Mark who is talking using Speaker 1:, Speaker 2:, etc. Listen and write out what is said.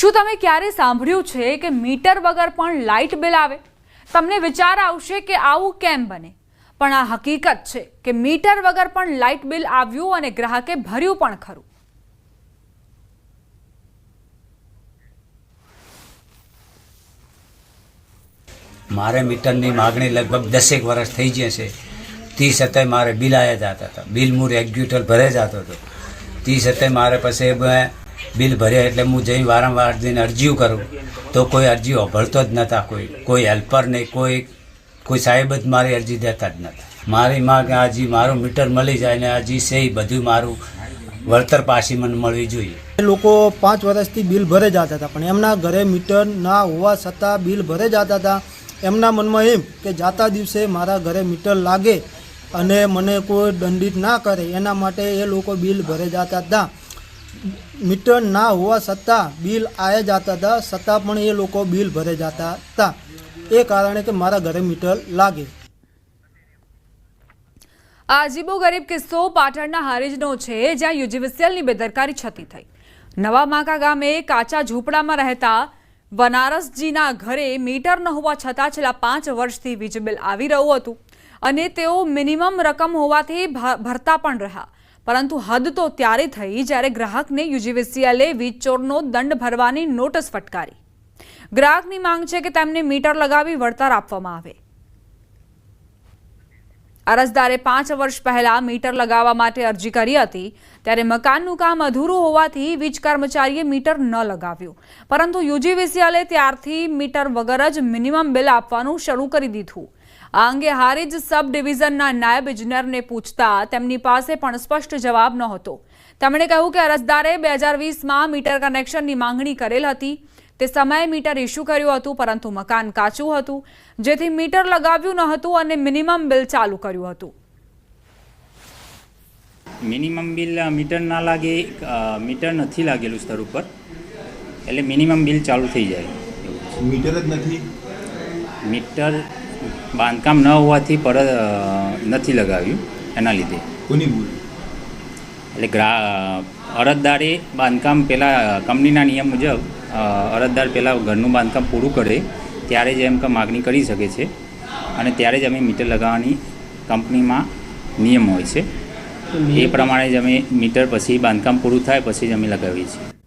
Speaker 1: શું તમે ક્યારે સાંભળ્યું છે કે મીટર વગર પણ લાઇટ બિલ આવે? તમને વિચાર આવશે કે આવું કેમ બને. પણ આ હકીકત છે કે મીટર વગર પણ લાઇટ બિલ આવ્યું અને ગ્રાહકે ભર્યું પણ ખરું.
Speaker 2: મારે મીટરની માગણી લગભગ દસેક વર્ષ થઈ ગયા છે. તી છતાંય મારે બિલ આવ્યા જતા હતા. બિલ હું રેગ્યુલર ભરે જતો હતો. તી છતાંય મારે પછી બિલ ભર્યા એટલે હું જઈ વારંવાર જઈને અરજીઓ કરું. તો કોઈ અરજી ઓભળતો જ નહોતા કોઈ. કોઈ હેલ્પર નહીં, કોઈ કોઈ સાહેબ જ મારી અરજી દેતા જ નહોતા મારી માં હજી મારું મીટર મળી જાય ને હજી છે બધું મારું વળતર પાછી મને મળવી જોઈએ.
Speaker 3: લોકો પાંચ વર્ષથી બિલ ભરે જતા હતા, પણ એમના ઘરે મીટર ના હોવા છતાં બિલ ભરે જતા હતા. એમના મનમાં એમ કે જાતા દિવસે મારા ઘરે મીટર લાગે અને મને કોઈ દંડિત ના કરે. એના માટે એ લોકો બિલ ભરે જતા હતા. મીટર ના હોવા છતાં બિલ આવ્યા જતા હતા, છતાં પણ એ લોકો બિલ ભરે જતા હતા. એ કારણે કે મારા ઘરે મીટર લાગે.
Speaker 1: આ ગરીબ કિસ્સો પાટણના હારીજનો છે, જ્યાં યુજીવીસીએલની બેદરકારી છતી થઈ. નવા માકા ગામે કાચા ઝૂંપડામાં રહેતા વનારસજીના ઘરે મીટર ન હોવા છતાં છેલ્લા પાંચ વર્ષથી વીજ બિલ આવી રહ્યું હતું અને તેઓ મિનિમમ રકમ હોવાથી ભરતા પણ રહ્યા. પરંતુ હદ તો ત્યારે થઈ જ્યારે ગ્રાહકને યુજીવીસીએલે વીજ ચોરનો દંડ ભરવાની નોટિસ ફટકારી. ગ્રાહકની માંગ છે કે તેમને મીટર લગાવી વળતર આપવામાં આવે. અરજદારે પાંચ વર્ષ પહેલા મીટર લગાવવા માટે અરજી કરી હતી, ત્યારે મકાનનું કામ અધૂરું હોવાથી વીજ કર્મચારીએ મીટર ન લગાવ્યું. પરંતુ યુજીવીસીએલે ત્યારથી મીટર વગર જ મિનિમમ બિલ આપવાનું શરૂ કરી દીધું. આ અંગે હારીજ સબ ડિવિઝનના નાયબ ઇજનેરને પૂછતા તેમની પાસે પણ સ્પષ્ટ જવાબ નહોતો. તેમણે કહ્યું કે અરજદારે બે હજાર વીસમાં મીટર કનેક્શનની માંગણી કરેલ હતી. તે સમયે મીટર ઇસ્યુ કર્યું હતું પરંતુ મકાન કાચું હતું જેથી મીટર લગાવ્યું ન હતું અને મિનિમમ બિલ ચાલુ કર્યું હતું.
Speaker 4: મિનિમમ બિલ મીટર ના લાગે મીટર નથી લાગેલું સ્તર ઉપર એટલે મિનિમમ બિલ ચાલુ થઈ જાય.
Speaker 5: મીટર જ નથી?
Speaker 4: મીટર બાંધકામ ન હોવાથી પર નથી લગાવ્યું એના લીધે.
Speaker 5: કોની ભૂલ
Speaker 4: એટલે ગ્રા અરજદારે બાંધકામ પહેલાં કંપનીના નિયમ મુજબ અરજદાર પહેલાં ઘરનું બાંધકામ પૂરું કરે ત્યારે જ એમ કે માગણી કરી શકે છે. અને ત્યારે જ અમે મીટર લગાવવાની કંપનીમાં નિયમ હોય છે. એ પ્રમાણે જ અમે મીટર પછી બાંધકામ પૂરું થાય પછી જ અમે લગાવીએ છીએ.